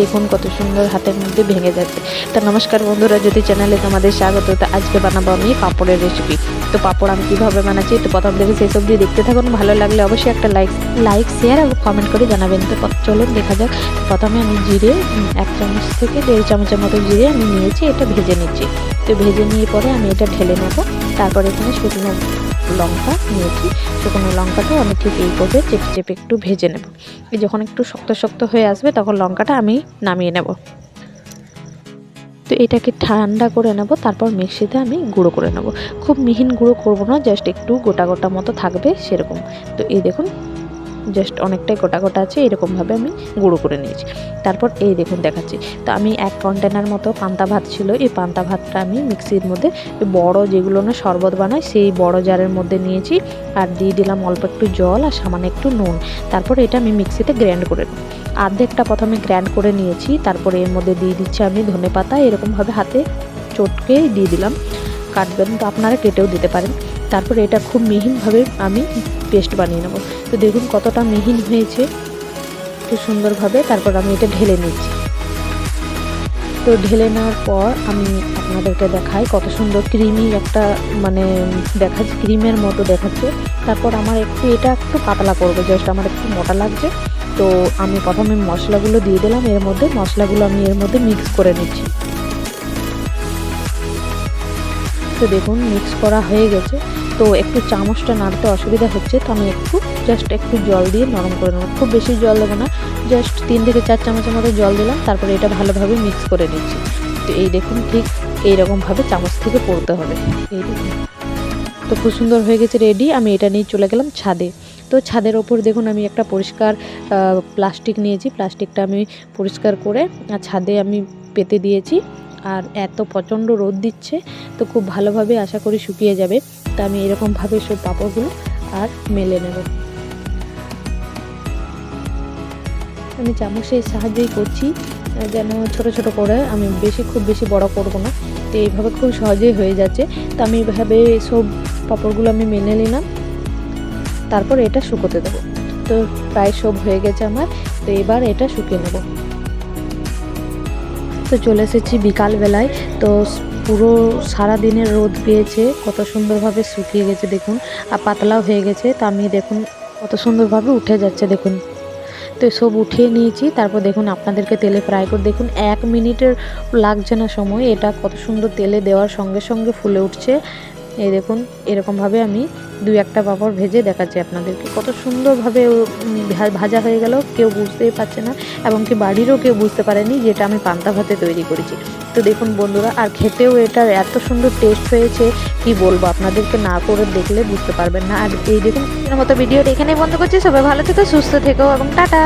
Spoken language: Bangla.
দেখুন কত সুন্দর হাতের মধ্যে ভেঙে যাচ্ছে। তো নমস্কার বন্ধুরা, যদি চ্যানেলে তোমাদের স্বাগত, তো আজকে বানাবো আমি পাঁপড়ের রেসিপি তো পাঁপড় আমি কীভাবে বানাচ্ছি তো প্রথম থেকে শেষ দিয়ে দেখতে থাকুন। ভালো লাগলে অবশ্যই একটা লাইক লাইক শেয়ার আর কমেন্ট করে জানাবেন। তো চলুন দেখা যাক। প্রথমে আমি জিরে এক চামচ থেকে দেড় চামচের মতো জিরে আমি নিয়েছি, এটা ভেজে নিচ্ছি। তো ভেজে নিয়ে পরে আমি এটা ঢেলে নেব। তারপরে এখানে শুকনো লঙ্কা নিয়েছি। শুকনো লঙ্কাটা আমি ঠিক এইভাবে চেপে চেপে একটু ভেজে নেব। এই যখন একটু শক্ত শক্ত হয়ে আসবে, তখন লঙ্কাটা আমি নামিয়ে নেব। তো এটাকে ঠান্ডা করে নেব, তারপর মিক্সিতে আমি গুঁড়ো করে নেব। খুব মিহিন গুঁড়ো করব না, জাস্ট একটু গোটা গোটা মতো থাকবে সেরকম। তো এই দেখুন জাস্ট অনেকটাই গোটা গোটা আছে, এরকমভাবে আমি গুঁড়ো করে নিয়েছি। তারপর এই দেখুন দেখাচ্ছি, তো আমি এক কন্টেনার মতো পান্তা ভাত ছিল, এই পান্তা ভাতটা আমি মিক্সির মধ্যে বড় যেগুলো না শরবত বানায়, সেই বড় জারের মধ্যে নিয়েছি, আর দিয়ে দিলাম অল্প একটু জল আর সামান্য একটু নুন। তারপর এটা আমি মিক্সিতে গ্র্যান্ড করে নেব। আর্ধেকটা প্রথমে গ্র্যান্ড করে নিয়েছি, তারপরে এর মধ্যে দিয়ে দিচ্ছি আমি ধনে পাতা এরকমভাবে হাতে চটকে দিয়ে দিলাম। কাটবেন, তো আপনারা কেটেও দিতে পারেন। তারপরে এটা খুব মিহিনভাবে আমি পেস্ট বানিয়ে নেব। তো দেখুন কতটা মিহিন হয়েছে খুব সুন্দরভাবে। তারপর আমি এটা ঢেলে নিচ্ছি। তো ঢেলে নেওয়ার পর আমি আপনাদেরকে দেখাই কত সুন্দর ক্রিমি একটা মানে দেখাচ্ছে, ক্রিমের মতো দেখাচ্ছে। তারপর আমার একটু, এটা একটু পাতলা করব, জাস্ট আমার একটু মোটা লাগছে। তো আমি প্রথমে মশলাগুলো দিয়ে দিলাম, এর মধ্যে মশলাগুলো আমি এর মধ্যে মিক্স করে নিচ্ছি। তো দেখুন মিক্স করা হয়ে গেছে। তো একটু চামচটা নাড়তে অসুবিধা হচ্ছে, তো আমি একটু জাস্ট একটু জল দিয়ে নরম করে নেব। খুব বেশি জল দেবো না জাস্ট তিন থেকে চার চামচের মতো জল দিলাম, তারপরে এটা ভালোভাবে মিক্স করে নিচ্ছি। তো এই দেখুন, ঠিক এইরকমভাবে চামচ থেকে পড়তে হবে। এই দেখুন। তো খুব সুন্দর হয়ে গেছে রেডি আমি এটা নিয়ে চলে গেলাম ছাদে। তো ছাদের ওপর দেখুন, আমি একটা পরিষ্কার প্লাস্টিক নিয়েছি। প্লাস্টিকটা আমি পরিষ্কার করে ছাদে আমি পেতে দিয়েছি। আর এত প্রচণ্ড রোদ দিচ্ছে, তো খুব ভালোভাবে আশা করি শুকিয়ে যাবে। তা আমি এরকমভাবে সব পাঁপড়গুলো আর মেলে নেব। আমি চামচের সাহায্যেই করছি যেন ছোট ছোট করে আমি বেশি, খুব বেশি বড় করব না। তো এইভাবে খুব সহজেই হয়ে যাচ্ছে। তো আমি এইভাবে সব পাঁপড়গুলো আমি মেনে নিলাম। তারপর এটা শুকোতে দেবো। তো প্রায় সব হয়ে গেছে আমার। তো এবার এটা শুকিয়ে নেব। তো চলে এসেছি বিকালবেলায়। তো পুরো সারা দিনের রোদ পেয়েছে, কত সুন্দরভাবে শুকিয়ে গেছে দেখুন, আর পাতলাও হয়ে গেছে। তো আমি দেখুন কত সুন্দরভাবে উঠে যাচ্ছে দেখুন। তো সব উঠিয়ে নিয়েছি, তারপর দেখুন আপনাদেরকে তেলে ফ্রাই করে, দেখুন এক মিনিটের লাগছে না সময়, এটা কত সুন্দর তেলে দেওয়ার সঙ্গে সঙ্গে ফুলে উঠছে। এই দেখুন, এরকমভাবে আমি দুই একটা পাঁপড় ভেজে দেখাচ্ছি আপনাদেরকে। কত সুন্দরভাবে ভাজা হয়ে গেল, কেউ বুঝতেই পারছে না এবং কি বাড়িরও কেউ বুঝতে পারেনি যেটা আমি পান্তা ভাতে তৈরি করেছি। তো দেখুন বন্ধুরা, আর খেতেও এটার এত সুন্দর টেস্ট হয়েছে, কি বলব আপনাদেরকে না করে দেখলে বুঝতে পারবেন না। আর এই দেখুন, মতো ভিডিওটা এখানেই বন্ধ করছি। সবাই ভালো থেকো, সুস্থ থেকো এবং টাটা!